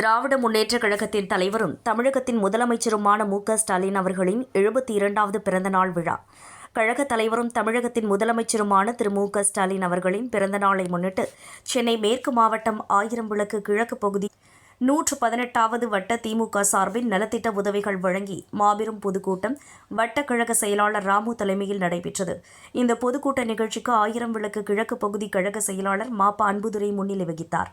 திராவிட முன்னேற்றக் கழகத்தின் தலைவரும் தமிழகத்தின் முதலமைச்சருமான மு க ஸ்டாலின் அவர்களின் எழுபத்தி இரண்டாவது பிறந்தநாள் விழா. கழக தலைவரும் தமிழகத்தின் முதலமைச்சருமான திரு மு க ஸ்டாலின் அவர்களின் பிறந்தநாளை முன்னிட்டு சென்னை மேற்கு மாவட்டம் ஆயிரம் விளக்கு கிழக்கு பகுதி நூற்று பதினெட்டாவது வட்ட திமுக சார்பில் நலத்திட்ட உதவிகள் வழங்கி மாபெரும் பொதுக்கூட்டம் வட்ட கழக செயலாளர் ராமு தலைமையில் நடைபெற்றது. இந்த பொதுக்கூட்ட நிகழ்ச்சிக்கு ஆயிரம் விளக்கு கிழக்கு பகுதி கழக செயலாளர் மாப்பா அன்புதுரை முன்னிலை வகித்தார்.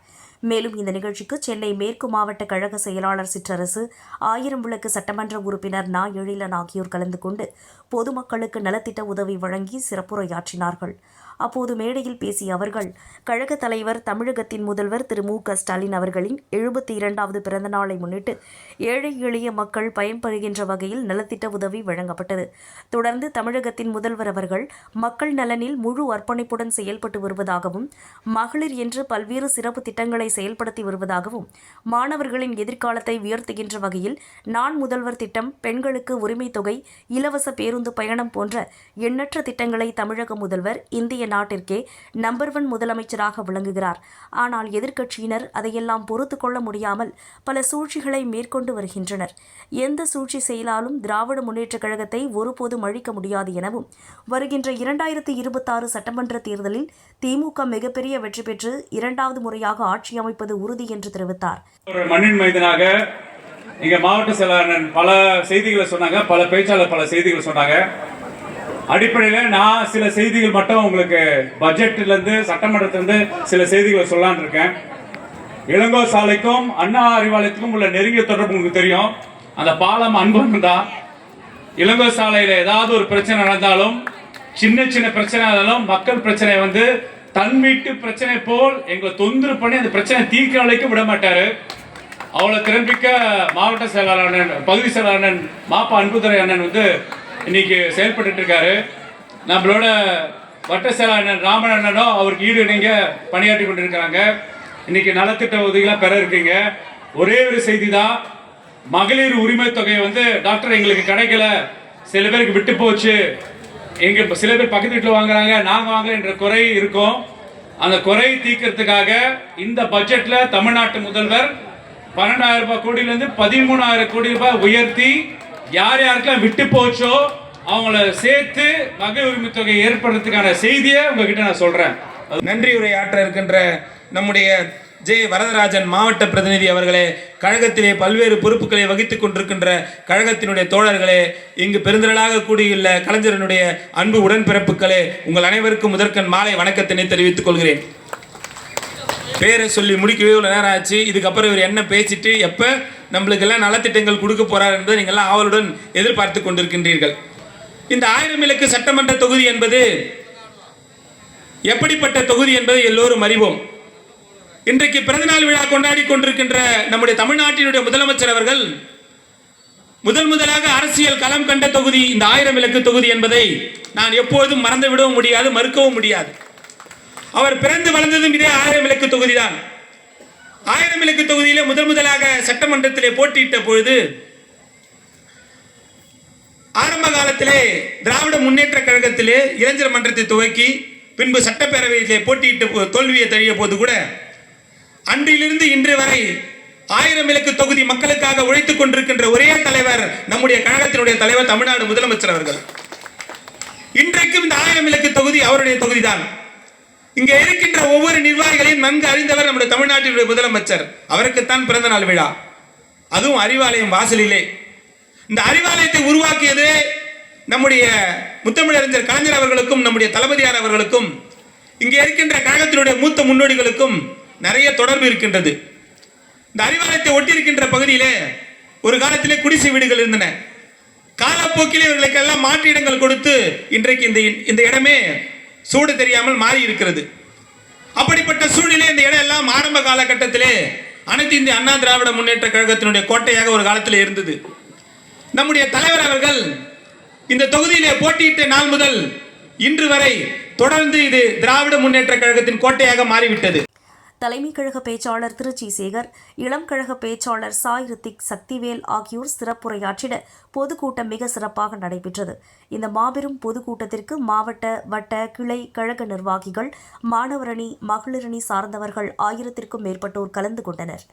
மேலும் இந்த நிகழ்ச்சிக்கு சென்னை மேற்கு மாவட்ட கழக செயலாளர் சிற்றரசு ஆயிரம் விளக்கு சட்டமன்ற உறுப்பினர் நா. எழிலன் ஆகியோர் கலந்து கொண்டு பொதுமக்களுக்கு நலத்திட்ட உதவி வழங்கி சிறப்புரையாற்றினார்கள். அப்போது மேடையில் பேசிய அவர்கள் கழக தலைவர் தமிழகத்தின் முதல்வர் திரு. மு. க. ஸ்டாலின் அவர்களின் எழுபத்தி இரண்டாவது பிறந்த நாளை முன்னிட்டு ஏழை எளிய மக்கள் பயன்பெறுகின்ற வகையில் நலத்திட்ட உதவி வழங்கப்பட்டது. தொடர்ந்து தமிழகத்தின் முதல்வர் அவர்கள் மக்கள் நலனில் முழு அர்ப்பணிப்புடன் செயல்பட்டு வருவதாகவும் மகளிர் என்று பல்வேறு சிறப்பு திட்டங்களை செயல்படுத்தி வருவதாகவும் மாணவர்களின் எதிர்காலத்தை உயர்த்துகின்ற வகையில் நான் முதல்வர் திட்டம் பெண்களுக்கு உரிமை தொகை இலவச பேருந்து பயணம் போன்ற எண்ணற்ற திட்டங்களை தமிழக முதல்வர் இந்திய நாட்டிற்கே நம்பர் ஒன் முதலமைச்சராக விளங்குகிறார். ஆனால் எதிர்க்கட்சியினர் அதையெல்லாம் பொறுத்து கொள்ள முடியாமல் பல சூழ்ச்சிகளை மேற்கொண்டு வருகின்றனர். எந்த சூழ்ச்சி செயலாலும் திராவிட முன்னேற்றக் கழகத்தை ஒருபோதும் அழிக்க முடியாது எனவும் வருகின்ற இரண்டாயிரத்தி இருபத்தாறு சட்டமன்ற தேர்தலில் திமுக மிகப்பெரிய வெற்றி பெற்று இரண்டாவது முறையாக ஆட்சி அமைப்பது உறுதி என்று தெரிவித்தார். மண்ணின் இங்க மாவட்ட செயலாளர் பல செய்திகளை சொன்னாங்க பல பேச்சாளர் பல செய்திகள் சொன்னாங்க. அடிப்படையில் நான் சில செய்திகள் மட்டும் உங்களுக்கு பட்ஜெட்லேருந்து சட்டமன்றத்திலேருந்து சில செய்திகளை சொல்லலாம்னு இருக்கேன். இளங்கோ சாலைக்கும் அண்ணா அறிவாலயத்துக்கும் உள்ள நெருங்கிய தொடர்பு உங்களுக்கு தெரியும். அந்த பாலம் அன்பு தான் இளங்கோ சாலையில் ஏதாவது ஒரு பிரச்சனை நடந்தாலும் சின்ன சின்ன பிரச்சனை இருந்தாலும் மக்கள் பிரச்சனை வந்து தன் வீட்டு பிரச்சனை போல் எங்களை தொந்தரவு பண்ணி அந்த பிரச்சனை தீர்க்க வரைக்கும் விட மாட்டாரு. அவ்வளோ திறன்மிக்க மாவட்ட செயலாளர் அண்ணன் பகுதி செயலாளர் அண்ணன் மாப்பா அன்புதுரை அண்ணன் வந்து இன்னைக்கு செயல்பட்டு இருக்காரு. நம்மளோட வட்டசேல அண்ணன் ராமன் அண்ணனும் அவருக்கு ஈடு இணைங்க பணியாற்றி கொண்டிருக்கிறாங்க. இன்னைக்கு நலத்திட்ட உதவிகளாக பெற இருக்கீங்க. ஒரே ஒரு செய்தி தான் மகளிர் உரிமை தொகையை வந்து டாக்டர் எங்களுக்கு கிடைக்கல. சில பேருக்கு விட்டு போச்சு. எங்க சில பேர் பக்கத்து வீட்டில் வாங்குறாங்க. நாங்கள் வாங்கல என்ற குறை இருக்கும். அந்த குறை தீர்க்கறதுக்காக இந்த பட்ஜெட்டில் தமிழ்நாட்டு முதல்வர் பன்னெண்டாயிரம் ரூபாய் கோடியிலேருந்து பதிமூணாயிரம் கோடி ரூபாய் உயர்த்தி யார் யாருக்கெல்லாம் விட்டு போச்சோ அவங்கள சேர்த்து மகளிர் உரிமை தொகை ஏற்படுறதுக்கான செய்தியை உங்ககிட்ட நான் சொல்றேன். நன்றி உரையாற்ற இருக்கின்ற நம்முடைய ஜே. வரதராஜன் மாவட்ட பிரதிநிதி அவர்களே கழகத்திலே பல்வேறு பொறுப்புகளை வகித்துக் கொண்டிருக்கின்ற கழகத்தினுடைய தோழர்களே இங்கு பெருந்திரளாக கூடியுள்ள கலைஞரனுடைய அன்பு உடன்பிறப்புகளே உங்கள் அனைவருக்கும் முதற்கண் மாலை வணக்கத்தினை தெரிவித்துக் கொள்கிறேன். பேரை சொல்லி முடிக்கவே இவ்வளோ நேரம் ஆச்சு. இதுக்கப்புறம் இவர் என்ன பேசிட்டு எப்போ நம்மளுக்கெல்லாம் நலத்திட்டங்கள் கொடுக்க போறார் என்பதை நீங்கள்லாம் ஆவலுடன் எதிர்பார்த்து கொண்டிருக்கின்றீர்கள். இந்த ஆயிரம் இலக்கு சட்டமன்ற தொகுதி என்பது எப்படிப்பட்ட தொகுதி என்பதை எல்லோரும் அறிவோம். இன்றைக்கு பிறந்தநாள் விழா கொண்டாடி கொண்டிருக்கின்ற நம்முடைய தமிழ்நாட்டினுடைய முதலமைச்சர் அவர்கள் முதல் முதலாக அரசியல் களம் கண்ட தொகுதி இந்த ஆயிரம் இலக்கு தொகுதி என்பதை நான் எப்போதும் மறந்து விடவும் முடியாது மறுக்கவும் முடியாது. அவர் பிறந்து வளர்ந்ததும் இதே ஆயிரம் விளக்கு தொகுதிதான். ஆயிரம் விளக்கு தொகுதியில முதல் முதலாக சட்டமன்றத்திலே போட்டியிட்ட பொழுது ஆரம்ப காலத்திலே திராவிட முன்னேற்ற கழகத்திலே இளைஞர் மன்றத்தை துவக்கி பின்பு சட்டப்பேரவையிலே போட்டியிட்ட போ- தோல்வியை தழிய போது கூட அன்றிலிருந்து இன்று வரை ஆயிரம் விளக்கு தொகுதி மக்களுக்காக உழைத்துக் கொண்டிருக்கின்ற ஒரே தலைவர் நம்முடைய கழகத்தினுடைய தலைவர் தமிழ்நாடு முதலமைச்சர் அவர்கள். இன்றைக்கும் இந்த ஆயிரம் விளக்கு தொகுதி அவருடைய தொகுதிதான். இங்கே இருக்கின்ற ஒவ்வொரு நிர்வாகிகளையும் நன்கு அறிந்தவர் நம்முடைய தமிழ்நாட்டினுடைய முதலமைச்சர். அவருக்குத்தான் பிறந்த நாள் விழா. அதுவும் அறிவாலயம் வாசலிலே. இந்த அறிவாலயத்தை உருவாக்கியது நம்முடைய முத்தமிழறிஞர் கலைஞர் அவர்களுக்கும் நம்முடைய தளபதியார் அவர்களுக்கும் இங்கே இருக்கின்ற கழகத்தினுடைய மூத்த முன்னோடிகளுக்கும் நிறைய தொடர்பு இருக்கின்றது. இந்த அறிவாலயத்தை ஒட்டியிருக்கின்ற பகுதியிலே ஒரு காலத்திலே குடிசை வீடுகள் இருந்தன. காலப்போக்கில் இவர்களுக்கெல்லாம் மாற்று இடங்கள் கொடுத்து இன்றைக்கு இந்த இந்த இடமே சூடு தெரியாமல் மாறி இருக்கிறது. அப்படிப்பட்ட சூழ்நிலை இந்த இடம் எல்லாம் ஆரம்ப காலகட்டத்திலே அனைத்து இந்திய அண்ணா திராவிட முன்னேற்ற கழகத்தினுடைய கோட்டையாக ஒரு காலத்தில் இருந்தது. நம்முடைய தலைவர் அவர்கள் இந்த தொகுதியிலே போட்டியிட்ட நாள் முதல் இன்று வரை தொடர்ந்து இது திராவிட முன்னேற்ற கழகத்தின் கோட்டையாக மாறிவிட்டது. தலைமை கழக பேச்சாளர் திருச்சி சேகர் இளம் கழக பேச்சாளர் சாய் ரித்திக் சக்திவேல் ஆகியோர் சிறப்புரையாற்றிட பொதுக்கூட்டம் மிக சிறப்பாக நடைபெற்றது. இந்த மாபெரும் பொதுக்கூட்டத்திற்கு மாவட்ட வட்ட கிளை கழக நிர்வாகிகள் மாணவரணி மகளிரணி சார்ந்தவர்கள் ஆயிரத்திற்கும் மேற்பட்டோர் கலந்து கொண்டனர்.